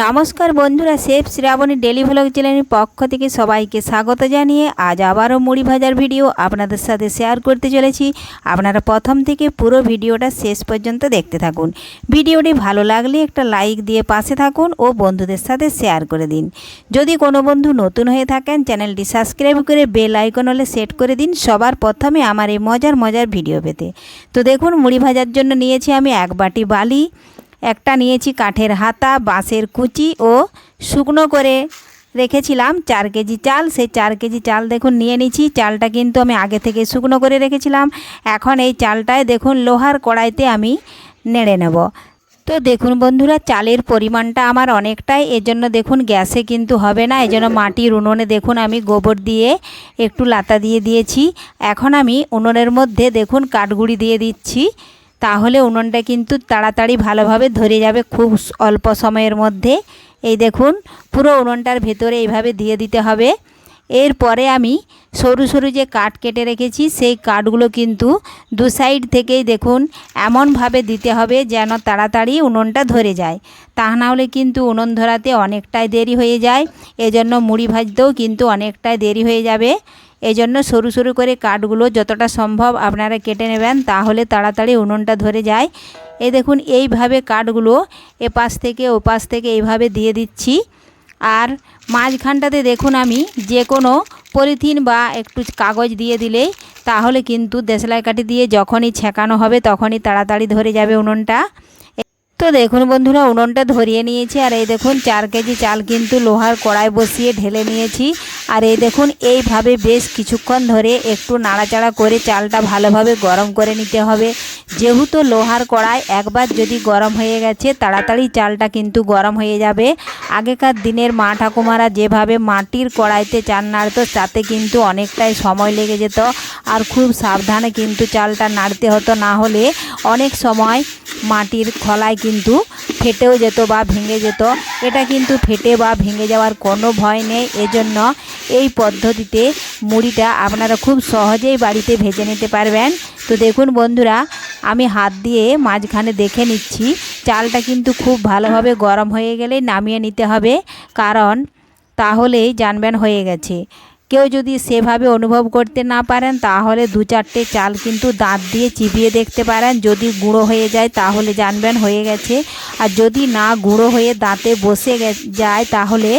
নমস্কার বন্ধুরা chef Shrabani daily vlog চ্যানেলের পক্ষ থেকে সবাইকে স্বাগত জানিয়ে আজ আবারও মুড়ি ভাজার ভিডিও আপনাদের সাথে শেয়ার করতে চলেছি। আপনারা প্রথম থেকে পুরো ভিডিওটা শেষ পর্যন্ত দেখতে থাকুন। ভিডিওটি ভালো লাগলে একটা লাইক দিয়ে পাশে থাকুন ও বন্ধুদের সাথে শেয়ার করে দিন। যদি কোনো বন্ধু নতুন হয়ে থাকেন চ্যানেলটি সাবস্ক্রাইব করে বেল আইকন হলে সেট করে দিন সবার প্রথমে আমার এই মজার মজার ভিডিও পেতে। তো দেখুন, মুড়ি ভাজার জন্য নিয়েছি আমি এক বাটি বালি একটা নিয়েছি কাঠের হাতা, বাঁশের কুচি ও শুকনো করে রেখেছিলাম চার কেজি চাল। সেই চার কেজি চাল দেখুন নিয়ে নিচ্ছি। চালটা কিন্তু আমি আগে থেকে শুকনো করে রেখেছিলাম। এখন এই চালটায় দেখুন লোহার কড়াইতে আমি নেড়ে নেব। তো দেখুন বন্ধুরা, চালের পরিমাণটা আমার অনেকটাই। এজন্য দেখুন গ্যাসে কিন্তু হবে না। এজন্য মাটির উনুনে দেখুন আমি গোবর দিয়ে একটু লাতা দিয়ে দিয়েছি। এখন আমি উনুনের মধ্যে দেখুন কাঠগুড়ি দিয়ে দিচ্ছি। তাহলে উনুনটা কিন্তু তাড়াতাড়ি ভালোভাবে ধরে যাবে খুব অল্প সময়ের মধ্যে। এই দেখুন, পুরো উনুনটার ভেতরে এইভাবে দিয়ে দিতে হবে। এরপরে আমি সরু সরু যে কাঠ কেটে রেখেছি, সেই কাঠগুলো কিন্তু দু সাইড থেকেই দেখুন এমনভাবে দিতে হবে যেন তাড়াতাড়ি উনুনটা ধরে যায়। তা না হলে কিন্তু উনুন ধরাতে অনেকটাই দেরি হয়ে যায়। এজন্য মুড়ি ভাজতেও কিন্তু অনেকটাই দেরি হয়ে যাবে। এই জন্য সরু সরু করে কাঠগুলো যতটা সম্ভব আপনারা কেটে নেবেন, তাহলে তাড়াতাড়ি উনুনটা ধরে যায়। এই দেখুন, এইভাবে কাঠগুলো এপাশ থেকে ওপাশ থেকে এইভাবে দিয়ে দিচ্ছি। আর মাঝখানটাতে দেখুন আমি যে কোনো পলিথিন বা একটু কাগজ দিয়ে দিলেই, তাহলে কিন্তু দেশলাই কাঠি দিয়ে যখনই ছেঁকানো হবে তখনই তাড়াতাড়ি ধরে যাবে উনুনটা। তো দেখুন বন্ধুরা, উনুনটা ধরিয়ে নিয়েছি, আর এই দেখুন চার কেজি চাল কিন্তু লোহার কড়াই বসিয়ে ঢেলে নিয়েছি। আর এই দেখুন, এইভাবে বেশ কিছুক্ষণ ধরে একটু নাড়াচাড়া করে চালটা ভালোভাবে গরম করে নিতে হবে। যেহেতু লোহার কড়াই একবার যদি গরম হয়ে গেছে, তাড়াতাড়ি চালটা কিন্তু গরম হয়ে যাবে। আগেকার দিনের মা ঠাকুমারা যেভাবে মাটির কড়াইতে চাল নাড়তো, তাতে কিন্তু অনেকটাই সময় লেগে যেত। আর খুব সাবধানে কিন্তু চালটা নাড়তে হতো, না হলে অনেক সময় মাটির খলায় কিন্তু ফেটেও যেত বা ভেঙে যেত। এটা কিন্তু ফেটে বা ভেঙে যাওয়ার কোনো ভয় নেই। এজন্য এই পদ্ধতিতে মুড়িটা আপনারা খুব সহজেই বাড়িতে ভেজে নিতে পারবেন। তো দেখুন বন্ধুরা, আমি হাত দিয়ে মাঝখানে দেখে নিচ্ছি। চালটা কিন্তু খুব ভালোভাবে গরম হয়ে গেলে নামিয়ে নিতে হবে। কারণ তাহলেই জানবেন হয়ে গেছে। কেউ যদি সেভাবে অনুভব করতে না পারেন, তাহলে দু চারটে চাল কিন্তু দাঁত দিয়ে চিবিয়ে দেখতে পারেন। যদি গুঁড়ো হয়ে যায়, তাহলে জানবেন হয়ে গেছে। আর যদি না গুঁড়ো হয়ে দাঁতে বসে যায়, তাহলে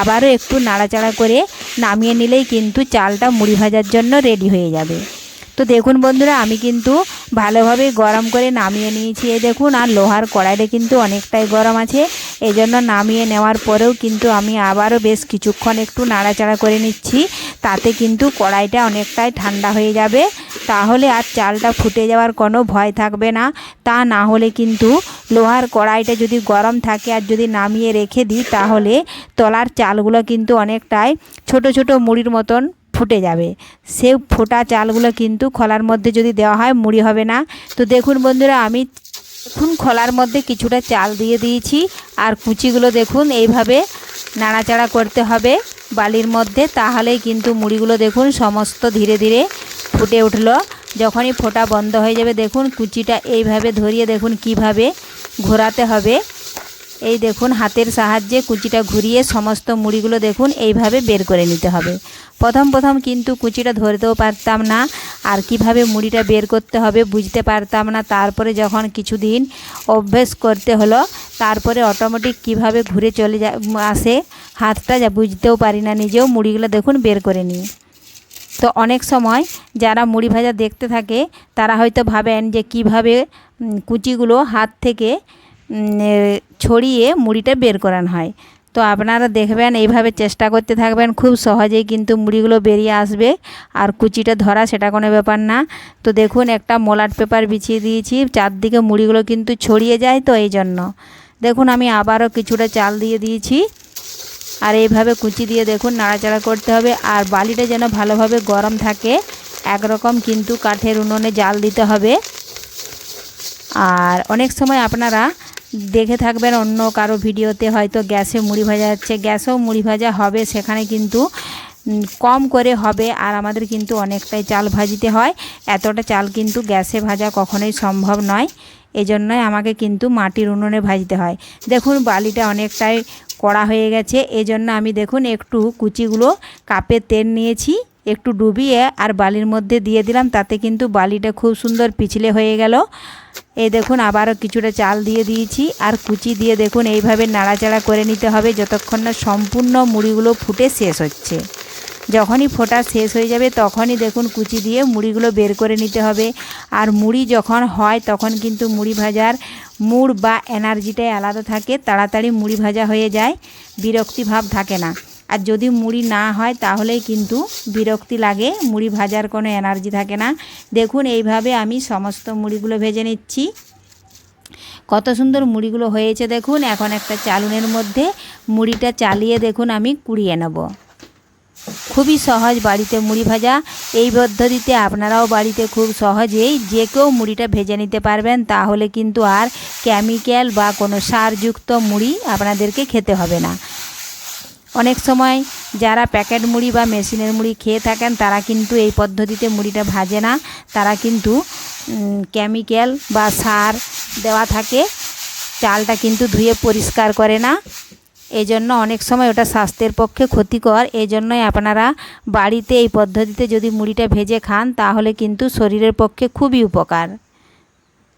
আবারও একটু নাড়াচাড়া করে নামিয়ে নিলেই কিন্তু চালটা মুড়ি ভাজার জন্য রেডি হয়ে যাবে। তো দেখুন বন্ধুরা, আমি কিন্তু ভালোভাবে গরম করে নামিয়ে নিয়েছি। এই দেখুন, আর লোহার কড়াইটা কিন্তু অনেকটাই গরম আছে। এই জন্য নামিয়ে নেওয়ার পরেও কিন্তু আমি আবারও বেশ কিছুক্ষণ একটু নাড়াচাড়া করে নিচ্ছি। তাতে কিন্তু কড়াইটা অনেকটাই ঠান্ডা হয়ে যাবে। তাহলে আর চালটা ফুটে যাওয়ার কোনো ভয় থাকবে না। তা না হলে কিন্তু লোহার কড়াইটা যদি গরম থাকে আর যদি নামিয়ে রেখে দিই, তাহলে তলার চালগুলো কিন্তু অনেকটাই ছোট ছোট মুড়ির মতন ফুটে যাবে। সে ফোটা চালগুলো কিন্তু খোলার মধ্যে যদি দেওয়া হয় মুড়ি হবে না। তো দেখুন বন্ধুরা, আমি এখন খোলার মধ্যে কিছুটা চাল দিয়ে দিয়েছি। আর কুচিগুলো দেখুন, এইভাবে নাড়াচাড়া করতে হবে বালির মধ্যে। তাহলেই কিন্তু মুড়িগুলো দেখুন সমস্ত ধীরে ধীরে ফুটে উঠল। যখনই ফোটা বন্ধ হয়ে যাবে, দেখুন কুচিটা এইভাবে ধরিয়ে দেখুন কীভাবে ঘোরাতে হবে। এই দেখুন, হাতের সাহায্যে কুচিটা ঘুরিয়ে সমস্ত মুড়িগুলো দেখুন, এইভাবে বের করে নিতে হবে। প্রথম প্রথম কিন্তু কুচিটা ধরতেও পারতাম না, আর কীভাবে মুড়িটা বের করতে হবে বুঝতে পারতাম না। তারপরে যখন কিছুদিন অভ্যেস করতে হলো, তারপরে অটোমেটিক কীভাবে ঘুরে চলে যা আসে, হাতটা যা বুঝতেও পারি না নিজেও মুড়িগুলো দেখুন বের করে নিই। তো অনেক সময় যারা মুড়ি ভাজা দেখতে থাকে, তারা হয়তো ভাবেন যে কীভাবে কুচিগুলো হাত থেকে ছড়িয়ে মুড়িটা বের করানো হয়। তো আপনারা দেখবেন, এইভাবে চেষ্টা করতে থাকবেন। খুব সহজেই কিন্তু মুড়িগুলো বেরিয়ে আসবে। আর কুচিটা ধরা সেটা কোনো ব্যাপার না। তো দেখুন, একটা মোলাট পেপার বিছিয়ে দিয়েছি। চারদিকে মুড়িগুলো কিন্তু ছড়িয়ে যায় তো এই জন্য। দেখুন, আমি আবারও কিছুটা চাল দিয়ে দিয়েছি। আর এইভাবে কুচি দিয়ে দেখুন, নাড়াচাড়া করতে হবে। আর বালিটা যেন ভালোভাবে গরম থাকে, একরকম কিন্তু কাঠের উনুনে জাল দিতে হবে। আর অনেক সময় আপনারা দেখে থাকবেন অন্য কারও ভিডিওতে, হয়তো গ্যাসে মুড়ি ভাজা যাচ্ছে গ্যাসেও মুড়ি ভাজা হবে, সেখানে কিন্তু কম করে হবে, আর আমাদের কিন্তু অনেকটাই চাল ভাজিতে হয়। এতটা চাল কিন্তু গ্যাসে ভাজা কখনোই সম্ভব নয়। এজন্যই আমাকে কিন্তু মাটির উনুনে ভাজতে হয়। দেখুন, বালিটা অনেকটাই কড়া হয়ে গেছে। এজন্য আমি, দেখুন, একটু কুচিগুলো কাপে তেল নিয়েছি। একটু ডুবিয়ে আর বালির মধ্যে দিয়ে দিলাম, তাতে কিন্তু বালিটা খুব সুন্দর পিছলে হয়ে গেল। এই দেখুন, আবারও কিছুটা চাল দিয়ে দিয়েছি, আর কুচি দিয়ে দেখুন, এইভাবে নাড়াচাড়া করে নিতে হবে যতক্ষণ না সম্পূর্ণ মুড়িগুলো ফুটে শেষ হচ্ছে। যখনই ফোটা শেষ হয়ে যাবে, তখনই দেখুন, কুচি দিয়ে মুড়িগুলো বের করে নিতে হবে। আর মুড়ি যখন হয়, তখন কিন্তু মুড়ি ভাজার মুড় বা এনার্জিটাই আলাদা থাকে, তাড়াতাড়ি মুড়ি ভাজা হয়ে যায়, বিরক্তি ভাব থাকে না। আর যদি মুড়ি না হয় তাহলেই কিন্তু বিরক্তি লাগে। মুড়ি ভাজার কোনো এনার্জি থাকে না। দেখুন, এইভাবে আমি সমস্ত মুড়িগুলো ভেজে নিচ্ছি। কত সুন্দর মুড়িগুলো হয়েছে দেখুন। এখন একটা চালুনের মধ্যে মুড়িটা চালিয়ে দেখুন, আমি কুড়িয়ে নেব। খুবই সহজ বাড়িতে মুড়ি ভাজা। এই পদ্ধতিতে আপনারাও বাড়িতে খুব সহজেই যে কেউ মুড়িটা ভেজে নিতে পারবেন, তাহলে কিন্তু আর কেমিক্যাল বা কোনো সারযুক্ত মুড়ি আপনাদেরকে খেতে হবে না। অনেক সময় যারা প্যাকেট মুড়ি বা মেশিনের মুড়ি খেয়ে থাকেন, তারা কিন্তু এই পদ্ধতিতে মুড়িটা ভাজে না। তারা কিন্তু কেমিক্যাল বা সার দেওয়া থাকে, চালটা কিন্তু ধুয়ে পরিষ্কার করে না। এই জন্য অনেক সময় ওটা স্বাস্থ্যের পক্ষে ক্ষতিকর। এই জন্যই আপনারা বাড়িতে এই পদ্ধতিতে যদি মুড়িটা ভেজে খান, তাহলে কিন্তু শরীরের পক্ষে খুবই উপকার।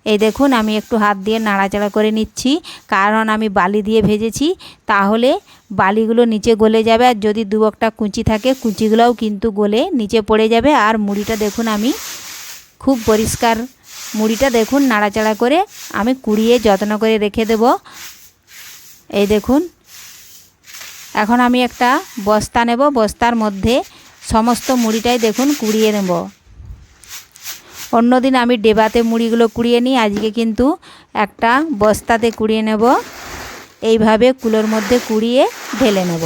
এই দেখুন, আমি একটু হাত দিয়ে নাড়াচাড়া করে নিচ্ছি। কারণ আমি বালি দিয়ে ভেজেছি, তাহলে বালিগুলো নিচে গলে যাবে। আর যদি দু একটা কুচি থাকে, কুচিগুলোও কিন্তু গলে নিচে পড়ে যাবে। আর মুড়িটা দেখুন, আমি খুব পরিষ্কার মুড়িটা দেখুন, নাড়াচাড়া করে আমি কুড়িয়ে যত্ন করে রেখে দেব। এই দেখুন, এখন আমি একটা বস্তা নেব। বস্তার মধ্যে সমস্ত মুড়িটাই দেখুন, কুড়িয়ে নেব। অন্যদিন আমি ডেবাতে মুড়িগুলো কুড়িয়ে নিই, আজকে কিন্তু একটা বস্তাতে কুড়িয়ে নেব। এইভাবে কুলোর মধ্যে কুড়িয়ে ঢেলে নেব।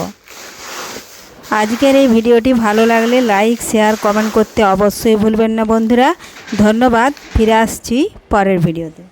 আজকের এই ভিডিওটি ভালো লাগলে লাইক, শেয়ার, কমেন্ট করতে অবশ্যই ভুলবেন না বন্ধুরা। ধন্যবাদ, ফিরে আসছি পরের ভিডিওতে।